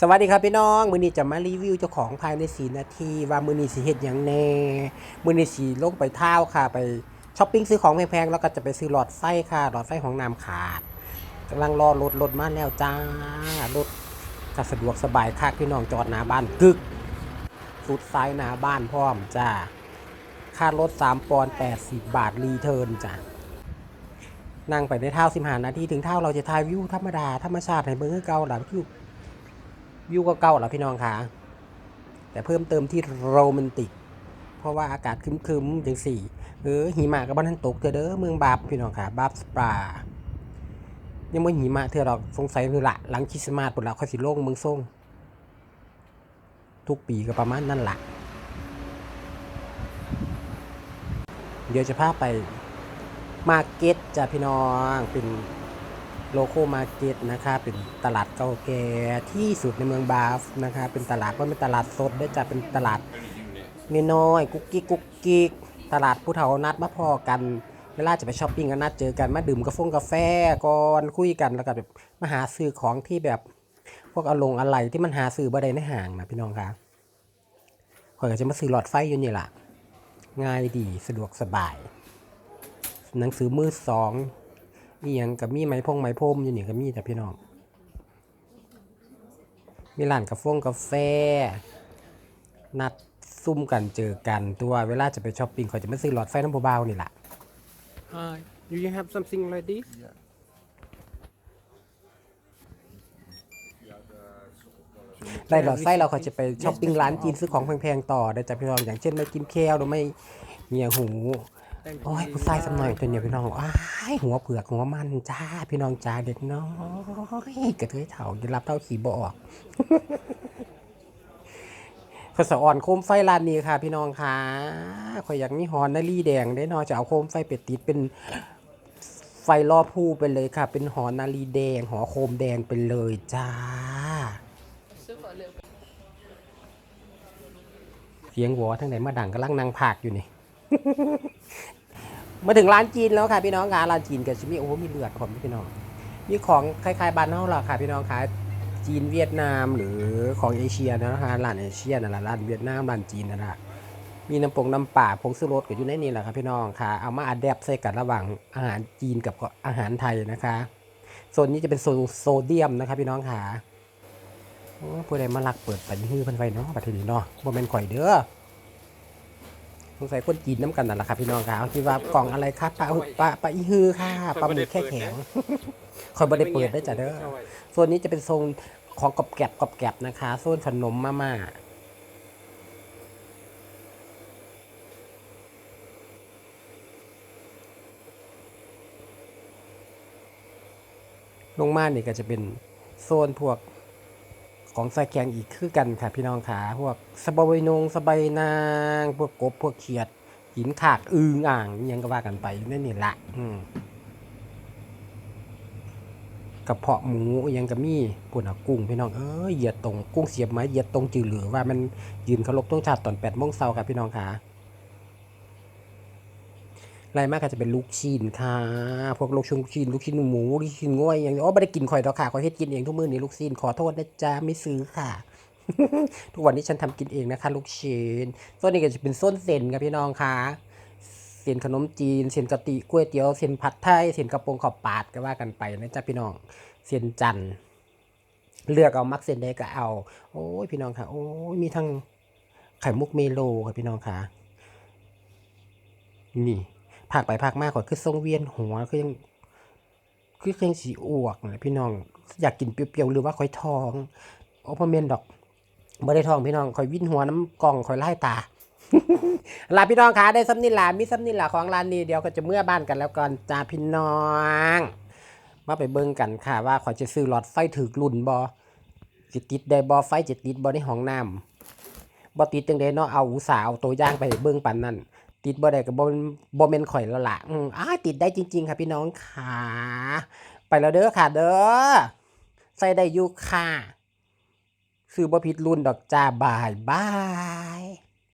สวัสดีครับพี่น้อง มือนี้จะมารีวิวเจ้าของภายในสีนาที ว่ามือนี้สีเห็ดหยังแน่ มือนี้สีลงไปเท้าค่ะ ไปช้อปปิ้งซื้อของแพงๆ แล้วก็จะไปซื้อหลอดไฟค่ะ หลอดไฟของน้ำขาดกำลังรอรถรถมาแล้วจ้ารถก็สะดวกสบายค่ะพี่น้องจอดหน้าบ้านกึก สุดซ้ายหน้าบ้านพร้อมจ้าค่ารถ3ปอนด์80 บาทรีเทิร์นจ้ะนั่งไปในเท่าสิบหานาทีถึงเท่าเราจะถ่ายวิวธรรมดาธรรมชาติให้เบิ่งคือเก่าหลังวิว วิวก็เก่าแล้วพี่น้องค่ะ แต่เพิ่มเติมที่โรแมนติก เพราะว่าอากาศคึมๆจังสี่ เออหิมะกับบ้านทันตกเถอเด้อเมืองบาบพี่น้องค่ะบาบสปายังไม่หิมะเธอหรอกสงสัยคือละหลังคริสต์มาสปุ่นละค่อยสิโล่งเมืองส่งทุกปีก็ประมาณนั่นแหละเดี๋ยวจะพาไปมาเก็ตจ้ะพี่น้องเป็น โลโก้มาร์เก็ตนะคะเป็นตลาดเก่าแก่ที่สุดในเมืองบาฟนะคะเป็นตลาดว่าเป็นตลาดสดด้จะเป็นตลาดนน้อยกุ๊กกิ๊กกุ๊กกิ๊กตลาดผู้เฒ่านัดมาพอกันเวลาจะไปช้อปปิ้งก็นัดเจอกันมาดื่มกาแฟกาแฟก่อนคุยกันแล้วก็แบบมาหาซื้อของที่แบบพวกอารมณ์อะไรที่มันหาซื้อบ่ได้ในห้างนะพี่น้องคะข่อยก็จะมาซื้อหลอดไฟอยู่นี่แหละง่ายดีสะดวกสบาย หนังสือมือสอง มีหยังกับมีไม้พงไม้พรมอยู่นี่ก็มีแต่พี่น้อง มีร้านกาแฟกาแฟ นัดซุ่มกันเจอกันตัวเวลาจะไปช้อปปิ้งเขาจะไม่ซื้อหลอดไฟน้ำเบาๆนี่แหละ Hi do you have something like this Yeah. ได้หลอดไฟเราเขาจะไปช้อปปิ้งร้านจีนซื้อของแพงๆต่อได้จากพี่น้องอย่างเช่นไม่กินแคลหรือไม่เมียหู โอ้ยผู้ชายสำหน่อยตัวเนี่ยพี่น้องอ้ายหัวเผือกหัวมันจ้าพี่น้องจ้าเด็กน้อยกระเทยเถ่าจะรับเท่าขี่บออกภาษาอ่อนโคมไฟร้านนี้ค่ะ พี่น้องค่ะข่อยอยากมีฮอนนารีแดงได้นอจะเอาโคมไฟเป็ดติดเป็นไฟล่อผู้ไปเลยค่ะ เป็นหอนารีแดง หอโคมแดงไปเลยจ้าเสียงหัวทั้งไหนมาดังกำลังนั่งผากอยู่นี่ มาถึงร้านจีนแล้วค่ะพี่น้องค่ะร้านจีนกับชิมิโอ้มีเลือดผมพี่น้อง มีของคล้ายๆบ้านเฮาล่ะค่ะพี่น้องค่ะจีนเวียดนามหรือของเอเชียนะคะร้านเอเชียนั่นแหละร้านเวียดนามร้านจีนนั่นแหละมีน้ำปงน้ำป่าผงสุรสก็อยู่ในนี้แหละครับพี่น้องค่ะ เอามาอัดแดปใส่กันระหว่างอาหารจีนกับอาหารไทยนะคะโซนนี้จะเป็นโซโซเดียมนะคะพี่น้องค่ะโอ้ผู้ใดมาลักเปิดไปฮื้อเพันไฟเนาะบัดทีนี้เนาะบ่แม่นข่อยเด้อ งสัยคนจีนน้ำกันนั่นแหละครับพี่น้องครับคิดว่ากล่องอะไรครับปลาปลาปลาอีฮือค่ะปลาหมึกแค่แข็งคอยบริเปิดได้จ้ะเด้อโซนนี้จะเป็นโซนของกรอบแกรบกรอบแกรบนะคะโซนขนมมาม่าลงมานี่ก็จะเป็นโซนพวก ของใส่แกงอีกคือกันค่ะพี่น้องขาพวกสบายนงสบายนาง พวกกบพวกเขียด หินขากอึงอ่างยังก็ว่ากันไปนั่นนี่ละอืมกระเพาะหมูยังก็มีปุ่นกุ้งพี่น้องเออเหยียดตรงกุ้งเสียบไม้เหยียดตรงจืดเหลือว่ามันยืนเคารพต้องชาติตอนแปดโมงเช้าครับพี่น้องขา ไรมากก็จะเป็นลูกชิ้นค่ะ พวกลูกชิ้นลูกชิ้นลูกชิ้นหมูลูกชิ้นง่วยอย่างนี้อ๋อไม่ได้กินข่อยดอกค่ะข่อยเฮ็ดกินเองทุกมื้อนี้ลูกชิ้นขอโทษนะจ๊ะไม่ซื้อค่ะ ทุกวันนี้ฉันทำกินเองนะคะ ลูกชิ้นส่วนนี้ก็จะเป็นส้นเส้นครับพี่น้องค่ะเส้นขนมจีนเส้นกะติก๋วยเตี๋ยวเส้นผัดไทยเส้นกระโปรงขอบปาดก็ว่ากันไปนะจ๊ะพี่น้องเส้นจันเลือกเอามักเส้นใดก็เอา โอ้ยพี่น้องค่ะโอ้ยมีทั้งไข่มุกเมโลครับพี่น้องค่ะนี่ ภาคไปภาคมากกว่าคือทรงเวียนหัวคือยังคือเครื่องสีอ้วกนะพี่น้อง อยากกินเปรี้ยวๆหรือว่าคอยทองโอเพเมนดอกบ่ได้ทองพี่น้องคอยวิ่นหัวน้ำกล่องคอยไล่ตาลาพี่น้องคะได้ซ้ำนี่ลามีซ้ำนี่ลาของร้านนี้เดี๋ยวก็จะเมื่อบ้านกันแล้วก่อนจ้าพี่น้อง มาไปเบิ่งกันค่ะ ว่าขอยจะซื้อหลอดไฟถือรุ่นบอจิติดได้บอไฟจะติดบอในห้องน้ำบอติดจังไดเนาะเอาอุตสาห์เอาตัวย่างไปเบิ่งปันนั่น ติดบ่ได้กับบบ่แม่นข่อยแล้วล่ะอืมอ้ายติดได้จริง ๆ ค่ะพี่น้องค่ะไปแล้วเด้อค่ะ เด้อใส่ได้อยู่ค่ะซื้อบ่ผิดรุ่นดอกจ้าบายบาย